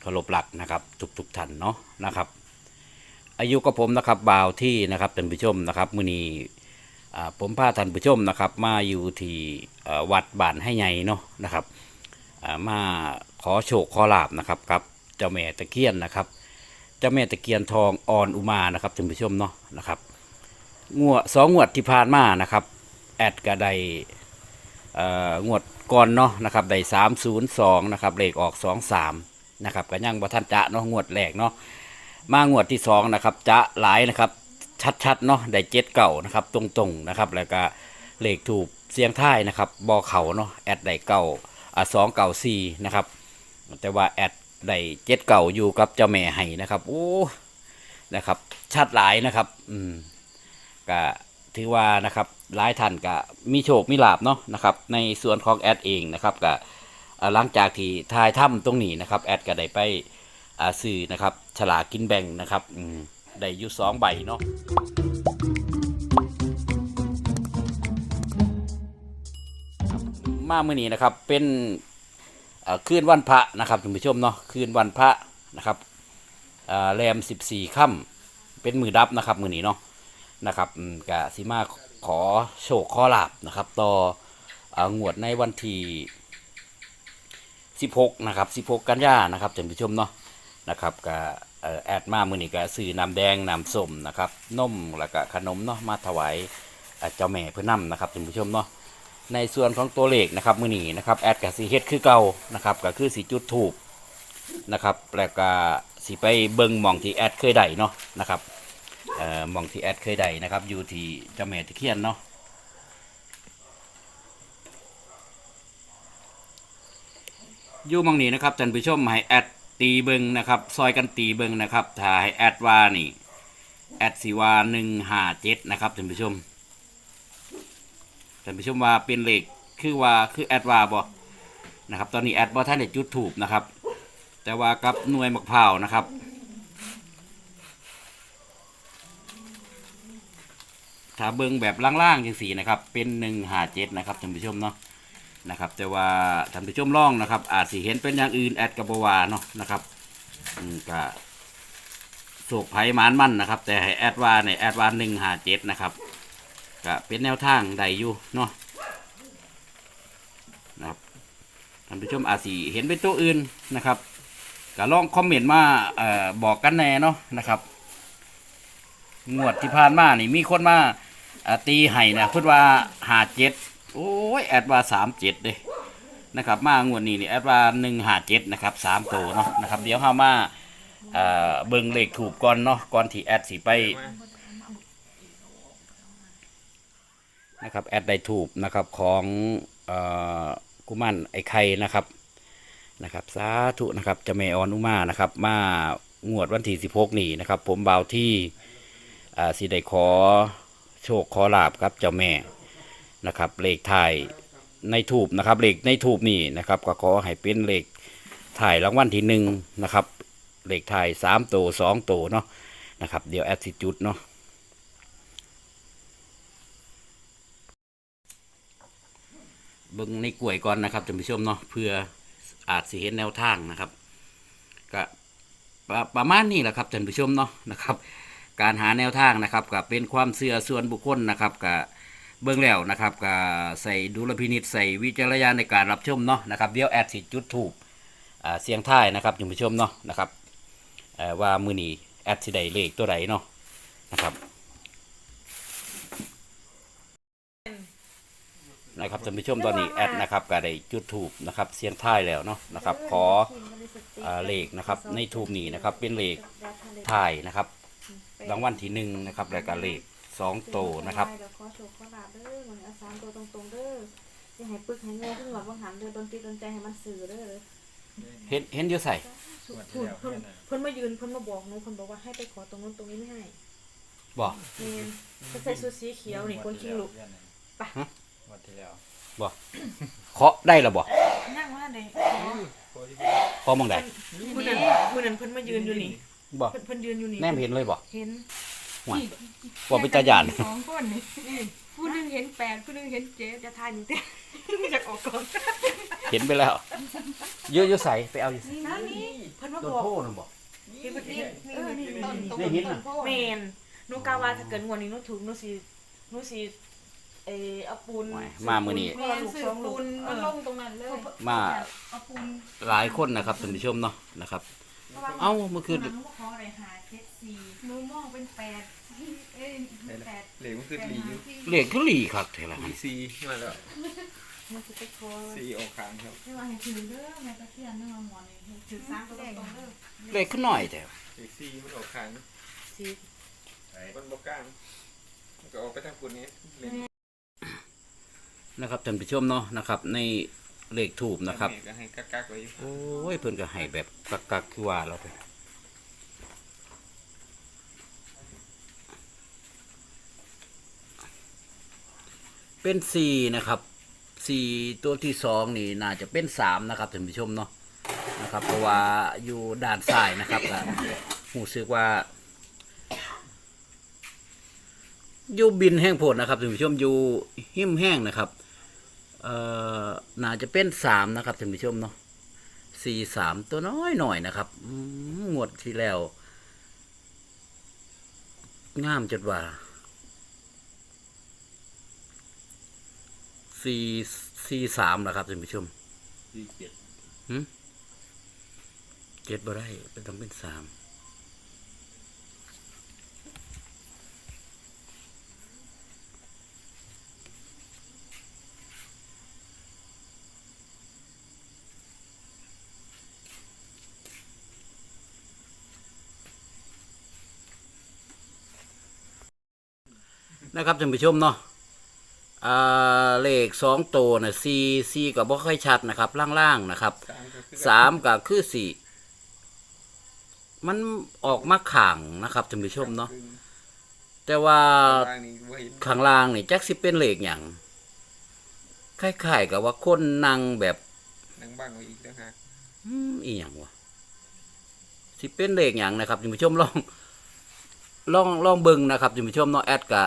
เคารพหลักนะครับ ทุกๆท่านเนาะนะครับ อายุกับผมนะครับบ่าวที่นะครับท่านผู้ชมนะครับมือนีผมพาท่านผู้ชมนะครับ มาอยู่ที่วัดบ้านให้ใหญ่เนาะนะครับมาขอโชคขอลาบนะครับกับเจ้าแม่ตะเคียนนะครับเจ้าแม่ตะเคียนทองอ่อนอุมานะครับท่านผู้ชมเนาะนะครับงวดสองงวดที่ผ่านมานะครับแอดกระไดงวดก่อนเนาะนะครับได้สามศูนย์สองนะครับเลขออกสองสาม นะครับก็ยังบ่ทันจะเนาะงวดแรกเนาะมางวดที่สองนะครับจะหลายนะครับชัดๆเนาะได้เจ็ดเก่านะครับตรงๆนะครับแล้วก็เลขถูกเสียงท้ายนะครับบอเขาเนาะแอดได้เก่าอะสองเก่าสี่นะครับแต่ว่าแอดได้เจ็ดเก่าอยู่กับเจ้าแม่ไห้นะครับโอ้นะครับชัดหลายนะครับอืมก็ถือว่านะครับหลายท่านก็มีโชคมีลาบเนาะนะครับในส่วนของแอดเองนะครับก็ หลังจากที่ทายถ้ำตรงนี้นะครับ แอดก็ได้ไปซื้อนะครับ ฉลากินแบ่งนะครับได้อยู่สองใบเนาะมาเมื่อนี้นะครับเป็นคืนวันพระนะครับท่านผู้ชมเนาะคืนวันพระนะครับเอ่อแรม14ค่ำเป็นมือดับนะครับมือนี้เนาะนะครับกะสิมาขอโชคขอลาบนะครับ ต่อองวดในวันที่ 16นะครับ16กันยานะครับท่านผู้ชมเนาะนะครับกะเอ่อแอดมามือนี้กะซื้อน้ำแดงน้ำส้มนะครับนมแล้วก็ขนมเนาะมาถวายเจ้าแม่เพื่อนำนะครับท่านผู้ชมเนาะในส่วนของตัวเลขนะครับมือนี้นะครับแอดกับสีเฮ็ดคือเก่านะครับก็คือสีจุดถูกนะครับแล้วก็สีไปเบิ่งหมองที่แอดเคยได้เนาะนะครับเอ่อหมองที่แอดเคยได้นะครับอยู่ที่เจ้าแม่ตะเคียนเนาะ ยู่มองนี้นะครับท่านผู้ชมให้แอดตีเบิงนะครับ ซอยกันตีเบิงนะครับถ้าให้แอดว่านี่แอดสีว่าหนึ่งห้าเจ็ดนะครับท่านผู้ชมท่านผู้ชมว่าเป็นเลขคือว่าคือแอดว่าบ่นะครับ ตอนนี้แอดบ่ท่านได้จุดถูกนะครับ แต่ว่ากับหน่วยมะพร้าวนะครับถ้าเบิงแบบล่างๆจังสีนะครับ เป็นหนึ่งหาเจ็ดนะครับท่านผู้ชมเนาะ นะครับ แต่ว่าท่านผู้ชมลองนะครับ อาจสิเห็นเป็นอย่างอื่นแอดกับบวาเนาะนะครับอืมก็โศกไผ่มานมั่นนะครับ แต่ให้แอดวาเนี่ยแอดวาหนึ่งหาเจ็ดนะครับก็เป็นแนวทางใดอยู่เนาะนะครับท่านผู้ชมอาจสิเห็นเป็นตัวอื่นนะครับก็ลองคอมเมนต์มาเอ่อบอกกันแน่เนาะนะครับ งวดที่ผ่านมานี่มีคนมาเอ่อตีให้นะพูดว่าหาเจ็ด โอ้ยแอดว่าสามเจ็ดเลยนะครับมางวดนี้นี่แอดว่าหนึ่งหาเจ็ดนะครับสามตัวเนาะนะครับเดี๋ยวเข้ามาเอ่อเบิ่งเลขถูกก่อนเนาะก่อนที่แอดสิไปนะครับแอดได้ถูกนะครับของกุมันไอ้ไข่นะครับนะครับสาธุนะครับเจะแม่ออนอุมานะครับมางวดวันที่16นี่นะครับ ผมบ่าวที่อ่าสิได้ขอโชคขอลาบครับเจ้าแม่ นะครับเลขถ่ายในถูบนะครับเลขในถูบนี่นะครับก็ขอให้เป็นเลขถ่ายรางวัลที่หนึ่งนะครับเลขถ่ายสามตัวสองตัวเนาะนะครับเดี๋ยวแอดสิจุดเนาะเบิ่งในกล้วยก่อนนะครับท่านผู้ชมเนาะเพื่ออาจสิเห็นแนวทางนะครับก็ประประมาณนี้แหละครับท่านผู้ชมเนาะนะครับ การหาแนวทางนะครับก็เป็นความเชื่อส่วนบุคคลนะครับก็ เบิ่งแล้วนะครับก็ใส่ดุลพินิจใส่วิจารณญาณในการรับชมเนาะนะครับเดี๋ยวแอดสิจุดถูกเสียงท้ายนะครับท่านผู้ชมเนาะนะครับว่ามือนีแอดสิได้เลขตัวใดเนาะนะครับนะครับท่านผู้ชมตอนนี้แอดนะครับก็ได้จุดถูกนะครับเสียงท้ายแล้วเนาะนะครับขอเลขนะครับในทูบนี้นะครับเป็นเลขท้ายนะครับรางวัลที่หนึ่งนะครับแล้วก็เลขสองโตนะครับ ให้ปึกให้เงยขึ้นหลอดบางหันเด้อดนตรีดนใจให้มันสื่อเด้อเห็นเห็นอยู่ใส่เพิ่นเพิ่นเพิ่นมายืนเพิ่นมาบอกหนูเพิ่นบอกว่าให้ไปขอตรงนู้นตรงนี้ไม่ให้บอกแม่นเพิ่นใส่ชุดสีเขียวนี่คนขี้ลุกไปวันที่แล้วบอกเคาะได้หรอบอกนั่งว่าไดพอมองได้ผู้นั้นผู้นั้นเพิ่นมายืนอยู่นี่บอกเพิ่นเพิ่นยืนอยู่นี่แนมเห็นเลยบอกเห็นบอกเป็นตาหยานสองคนนี่ ผู้หนึงเห็นแปดผู้หนึงเห็นเจ็ดจะทายนี่เต้อยากออกก่อนเห็นไปแล้วเยอะเยอะใส่ไปเอาอยู่นี่นะนี่เพิ่นมาโดบนอกโทษนะบอกนี่นี่นี่เออนี่นี่ต้นนี่ต้นได้ยินต้น่ะ นโพเมนหนูกาว่าถ้าเกิดงวดนี้หนูถูกหนูสิหนูสิเออเอาปูนมามื้อนี้ แม่สื่อปูนมันลงตรงนั้นเลยมา เอาปูนหลายคนนะครับท่านผู้ชมเนาะนะครับ เอ้าเมื่อคืน หนังขออะไรหาเจ็ดสี่หนูมองเป็นแปด เอ้ยแปดเหลวมันคือลีอยู่เรียกคือหลีคักเท่าไหร่ลีซีมาแล้วมันสิไปโทรซีออกค้างครับไม่ว่าให้ถือเด้อแม่ตะเคียนเด้อหมอนนี่ถือสามตัวตรงๆเด้อเรียกขึ้นหน่อยแต่เลขซีมันออกค้างสิมันบกกลางมันก็ออกไปทางปุ่นนี้เลขนะครับท่านผู้ชมเนาะนะครับ ในเลขถูกนะครับแม่ก็ให้กักๆไว้อยู่โอ้ยเพิ่นก็ให้แบบกักๆคือว่าเราไป เป็นสี่นะครับสี่ตัวที่สองนี่น่าจะเป็นสามนะครับท่านผู้ชมเนาะนะครับ เพราะว่าอยู่ด้านซ้ายนะครับก็หูสึกว่าอยู่บินแห้งโพดนะครับท่านผู้ชมอยู่หิ้มแห้งนะครับเอ่อน่าจะเป็นสามนะครับท่านผู้ชมเนาะสี่สามตัวน้อยหน่อยนะครับอืมงวดที่แล้วงามจดว่า สี่สี่สามนะครับท่านผู้ชมซีเจ็ดเจ็ดบ่ได้เป็นต้องเป็นสามนะครับท่านผู้ชมเนาะ อ่าเลขสองตัวนะสี่สี่กับบ่ค่อยชัดนะครับ ล่างๆนะครับสามก็คือสามก็คือสี่มันออกมาข่างนะครับท่านผู้ชมเนาะแต่ว่าทางนี้บ่เห็นข้างล่างนี่จักสิเป็นเลขอย่างคล้ายๆกับว่าคนนั่งแบบนั่งบ้างไว้อีกแล้วฮะอืมอีหยังวะสิเป็นเลขอย่างนะครับท่านผู้ชมลองลองลองเบิ่งนะครับท่านผู้ชมเนาะแอดกะ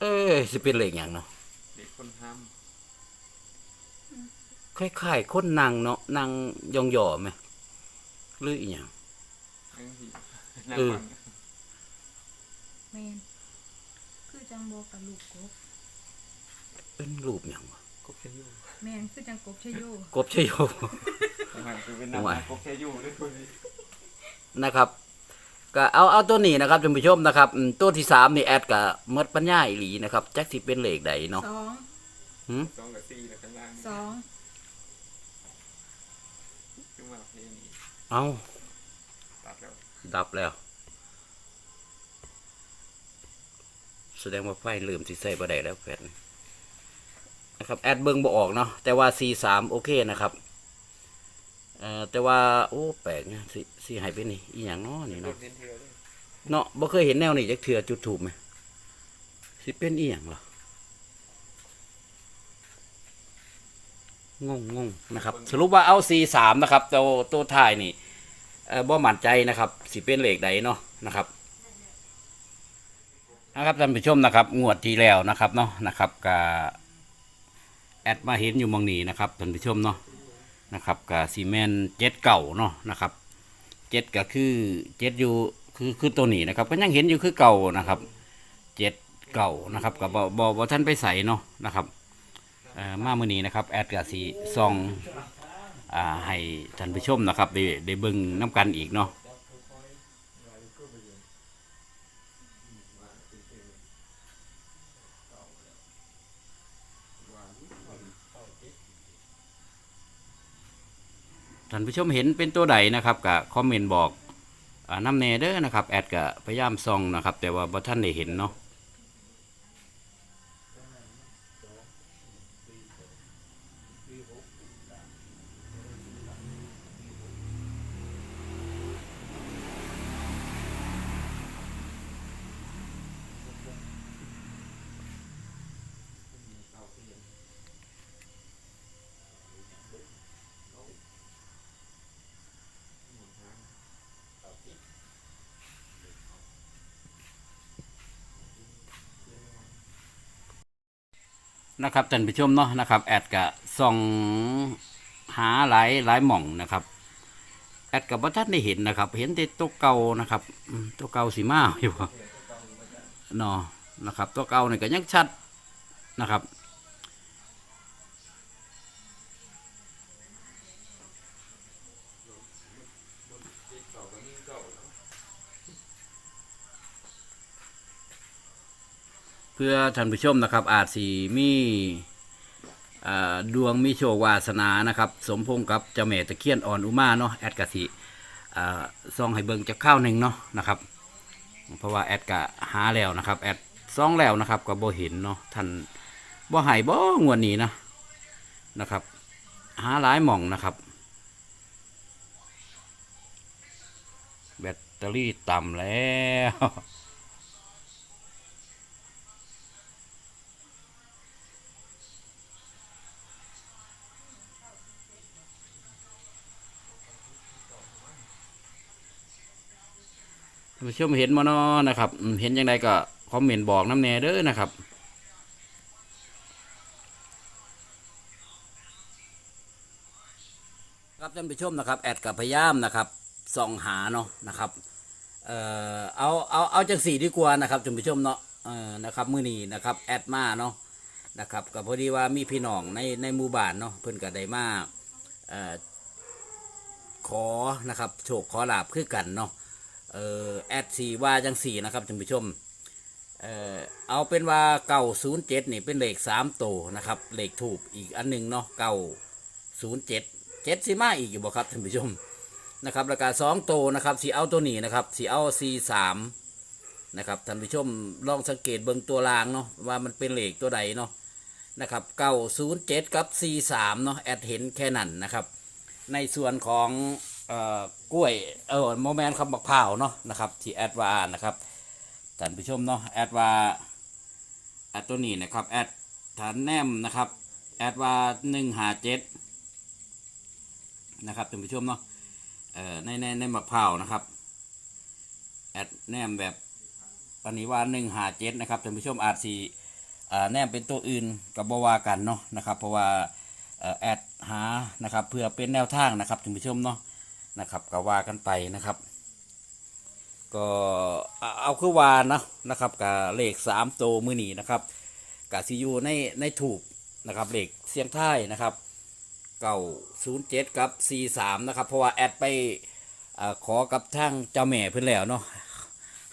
เอ้ยสิเป็นเลขอย่างเนาะเด็กคนห้ามคล้ายๆคนนั่งเนาะนั่งยองๆไหมหรืออีหยังนั่งที่นั่งเออฟังแมนคือจังโบกับลูกกบเป็นรูปอย่างวะกบแค่อยู่แมนคือจังกบชะโยกบชโยมันคือเป็นนั่งโอ้ยกบแค่อยู่ด้วยคนนี้ นะครับ ก็เอาเอาตัวนี้นะครับท่านผู้ชมนะครับอืมตัวที่สามนี่แอดกับมดปัญญาอีหลีนะครับจักสิเป็นเลขใดเนาะสองหืมสองกับซีแล้วข้างล่างสองขึ้นมาเพลงนี้เอาตัดแล้วดับแล้ว แสดงว่าไฟลืมสิใส่บ่ได้แล้วแฟนนะครับแอดเบิ่งบ่ออกเนาะแต่ว่า C3 โอเคนะครับ เอ่อแต่ว่าโอ้แปลกนะสิสิให้เป็นนี่อีหยังเนาะนี่รเนาะถเน้นเทือเลยเนาะบ่เคยเห็นแนวนี้จักเทื่อจุดถูกไหมสิเป็นอีหยังเหรองงงงนะครับสรุปว่าเอา C3 นะครับตัวตัวท้ายนี่เอ่อบ่มั่นใจนะครับ สิเป็นเลขใดเนาะนะครับนะครับท่านผู้ชมนะครับ งวดที่แล้วนะครับเนาะนะครับกาแอดมาเห็นอยู่หมองนี้นะครับท่านผู้ชมเนาะ นะครับกับซีเมนเจ็ดเก่าเนาะนะครับเจ็ดก็คือเจ็ดอยู่คือคือตัวนี้นะครับก็ยังเห็นอยู่คือเก่านะครับเจ็ดเก่านะครับกับบอบอท่านไปใส่เนาะนะครับมามือนี้นะครับแอดกับสีซองให้ท่านผู้ชมนะครับได้ได้เบิ่งน้ำกันอีกเนาะ ท่านผู้ชมเห็นเป็นตัวใดนะครับกับคอมเมนต์บอกอน้ำเนเด้อนะครับแอดกับพยายามซองนะครับ แต่ว่าบ่ท่านได้เห็นเนาะ นะครับท่านผู้ชมเนาะนะครับแอดกะส่องหาหลายหลายหม่องนะครับแอดกับว่าท่านได้เห็นนะครับ เห็นแต่ตัวเก่านะครับตัวเก่าสีมาอยู่เนาะนะครับ ตัวเก่านี่ยก็ยังชัดนะครับ พื่อท่านผู้ชมนะครับ อาจสีมีดวงมีโชควาสนานะครับ สมพงษ์กับเจ้าแม่ตะเคียนอ่อนอุมาเนาะแอดกะสิซองให้เบิงจะข้าวหนึ่งเนาะนะครับ เพราะว่าแอดกะหาแล้วนะครับแอดซองแล้วนะครับก็บ่เห็นเนาะท่านบ่หายบ่งวดนี้นะนะครับ หาหลายหม่องนะครับ แบตเตอรี่ต่ำแล้ว ผู้ชมเห็นมาเนาะนะครับ เห็นยังไงก็คอมเมนต์บอกน้ำแน่เด้อนะครับครับท่านผู้ชมนะครับแอดกับพยายามนะครับส่องหาเนาะนะครับเอ่อเอาเอาเอาจากสี่ดีกว่านะครับท่านผู้ชมเนาะเอ่อนะครับมือนีนะครับแอดมาเนาะนะครับก็พอดีว่ามีพี่น้องในในหมู่บ้านเนาะเพิ่นก็ได้มาเอ่อขอนะครับโชคขอลาบคือกันเนาะ เอ่อแอดสีว่าจังสี่นะครับท่านผู้ชมเอ่อเอาเป็นว่าเก้าศูนย์เจ็ดนี่เป็นเลขสามตัวนะครับเลขถูกอีกอันหนึ่งเนาะเก้าศูนย์เจ็ดเจ็ดสีมาอีกอยู่บ่ครับท่านผู้ชมนะครับแล้วก็สองตัวนะครับสีเอาตัวนี้นะครับสีเอาสีสามนะครับท่านผู้ชมลองสังเกตเบิ่งตัวรางเนาะว่ามันเป็นเลขตัวใดเนาะนะครับเก้าศูนย์เจ็ดกับสีสามเนาะแอดเห็นแค่นั้นนะครับ ในส่วนของเอ่อ กล้วยเออโมแมนคำบักพร้าวเนาะนะครับที่แอดวานะครับท่านผู้ชมเนาะแอดวาแอดตัวนี้นะครับแอดฐานแนมนะครับแอดวาหนึ่งหาเจ็ดนะครับท่านผู้ชมเนาะเอ่อในในในบักพร้าวนะครับแอดแนมแบบปณิวาหนึ่งหาเจ็ดนะครับท่านผู้ชมอาจสีอ่าแนมเป็นตัวอื่นกับบวากันเนาะนะครับ เพราะว่าแอดหานะครับเพื่อเป็นแนวทางนะครับท่านผู้ชมเนาะ นะครับก็ว่ากันไปนะครับ ก็เอาคือวานะนะครับกับเลขสามโตมือนีนะครับกับซียูในในถูกนะครับเลขเสียงท้ายนะครับเก้าศูนย์เจ็ดกับสี่สามนะครับ เพราะว่าแอดไปอขอกับทางเจ้าแม่เพื่อนแล้วเนาะ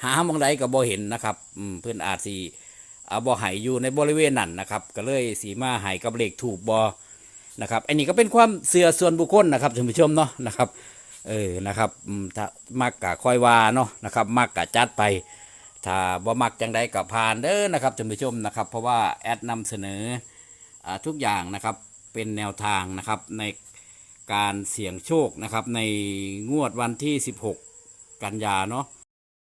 หาหมองใดกับบ่เห็นนะครับเพื่อนอาจสีเอาบ่หายอยู่ในบริเวณนั้นนะครับ ก็เลยสีมาหายกับเลขถูกบอนะครับอันนี้ก็เป็นความเสื่อส่วนบุคคลนะครับท่านผู้ชมเนาะนะครับ เออนะครับมถ้ามักกะค่อยว่าเนาะนะครับมักกะจัดไป ถ้าบ่มักจังใดกับผ่านเด้อนะครับท่านผู้ชมนะครับ เพราะว่าแอดนำเสนอทุกอย่างนะครับเป็นแนวทางนะครับในการเสี่ยงโชคนะครับในงวดวันที่ 16 กันยาเนาะ